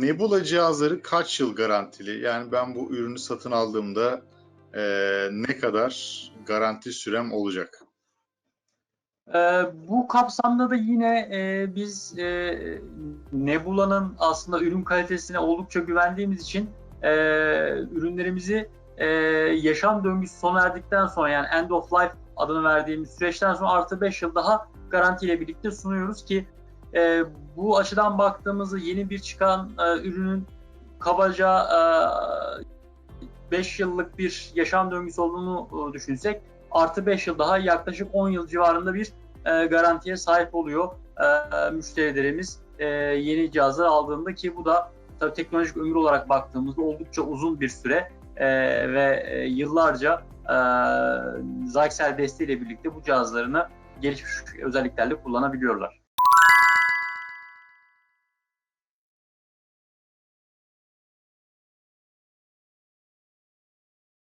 Nebula cihazları kaç yıl garantili? Yani ben bu ürünü satın aldığımda e, ne kadar garanti sürem olacak? Ee, bu kapsamda da yine e, biz e, Nebula'nın aslında ürün kalitesine oldukça güvendiğimiz için e, ürünlerimizi e, yaşam döngüsü sona erdikten sonra yani end of life adını verdiğimiz süreçten sonra artı 5 yıl daha garantiyle birlikte sunuyoruz ki e, bu açıdan baktığımızda yeni bir çıkan e, ürünün kabaca 5 yıllık bir yaşam döngüsü olduğunu e, düşünsek artı 5 yıl daha yaklaşık 10 yıl civarında bir e, garantiye sahip oluyor e, müşterilerimiz e, yeni cihazlar aldığında ki bu da tabii teknolojik ömür olarak baktığımızda oldukça uzun bir süre e, ve e, yıllarca e, Zyxel desteğiyle birlikte bu cihazlarını gelişmiş özelliklerle kullanabiliyorlar.